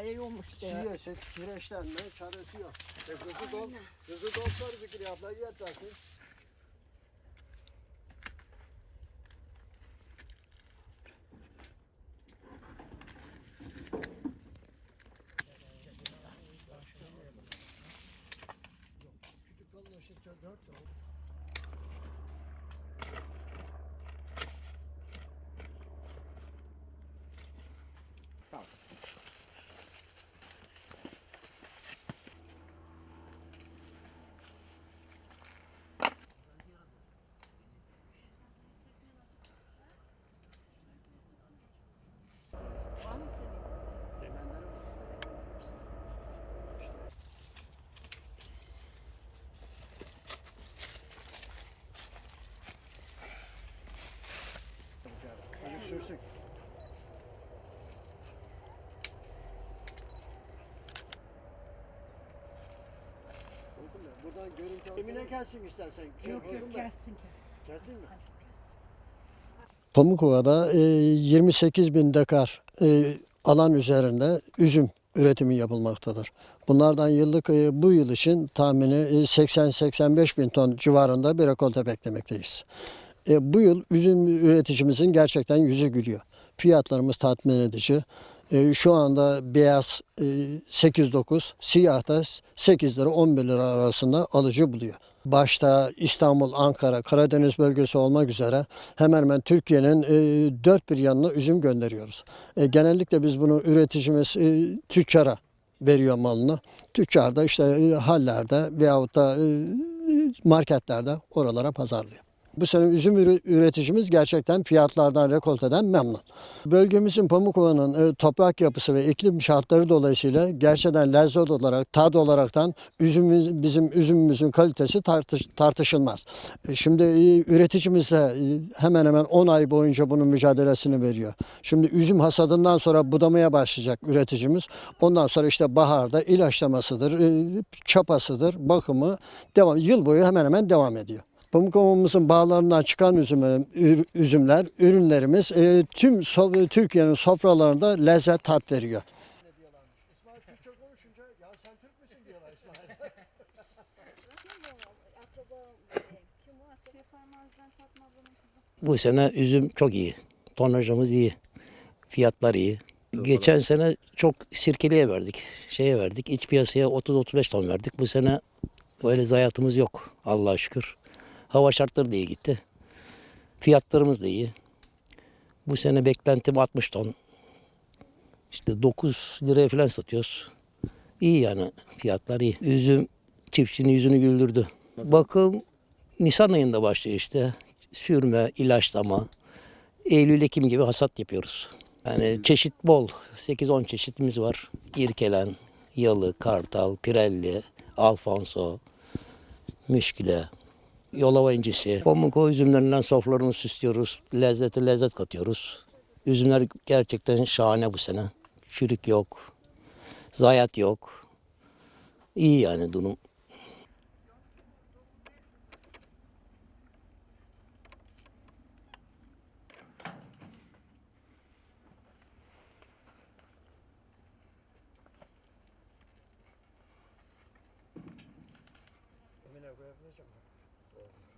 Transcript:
Kaya olmuş işte. Şiye şey, kireçlenme çaresi yok. E, kızı dol, kızı dolsar Zikri abla yetersin. Demenlere Buradan görüntü al. Emine gelsin istersen. Şey Yok yok mı? kessin kessin. Gelsin mi? Pamukova'da e, 28 bin dekar e, alan üzerinde üzüm üretimi yapılmaktadır. Bunlardan yıllık e, bu yıl için tahmini e, 80-85 bin ton civarında bir rekolte beklemekteyiz. E, bu yıl üzüm üreticimizin gerçekten yüzü gülüyor. Fiyatlarımız tatmin edici. E, şu anda beyaz e, 8-9, siyah da 8 lira 11 lira arasında alıcı buluyor. Başta İstanbul, Ankara, Karadeniz bölgesi olmak üzere hemen hemen Türkiye'nin e, dört bir yanına üzüm gönderiyoruz. E, genellikle biz bunu üreticimiz e, tüccara veriyor malını. Tüccar da işte e, hallerde veyahut da e, marketlerde oralara pazarlıyor. Bu sene üzüm üre- üreticimiz gerçekten fiyatlardan, rekolteden memnun. Bölgemizin Pamukova'nın e, toprak yapısı ve iklim şartları dolayısıyla gerçekten lezzet olarak, tad olaraktan üzümümüz, bizim üzümümüzün kalitesi tartış, tartışılmaz. E, Şimdi e, üreticimiz de hemen hemen 10 ay boyunca bunun mücadelesini veriyor. Şimdi üzüm hasadından sonra budamaya başlayacak üreticimiz. Ondan sonra işte baharda ilaçlamasıdır, çapasıdır, bakımı devam yıl boyu hemen hemen devam ediyor. Pamukova'mızın bağlarından çıkan üzüm, üzümler, ürünlerimiz e, tüm so- Türkiye'nin sofralarında lezzet tat veriyor. İsmail Türkçe konuşunca ya sen Türk müsün diyorlar İsmail. Bu sene üzüm çok iyi. Tonajımız iyi. Fiyatlar iyi. Geçen sene çok sirkeliye verdik. Şeye verdik. İç piyasaya 30-35 ton verdik. Bu sene öyle zayiatımız yok. Allah'a şükür. Hava şartları da iyi gitti. Fiyatlarımız da iyi. Bu sene beklentim 60 ton. İşte 9 liraya falan satıyoruz. İyi yani fiyatlar iyi. Üzüm çiftçinin yüzünü güldürdü. Bakım Nisan ayında başlıyor işte. Sürme, ilaçlama. Eylül-Ekim gibi hasat yapıyoruz. Yani çeşit bol. 8-10 çeşitimiz var. İrkelen, yalı, kartal, pirelli, alfonso, müşküle, yolova incisi. Pamuko üzümlerinden sofralarını süslüyoruz. Lezzete lezzet katıyoruz. Üzümler gerçekten şahane bu sene. Çürük yok. Zayiat yok. İyi yani durum. Yeah.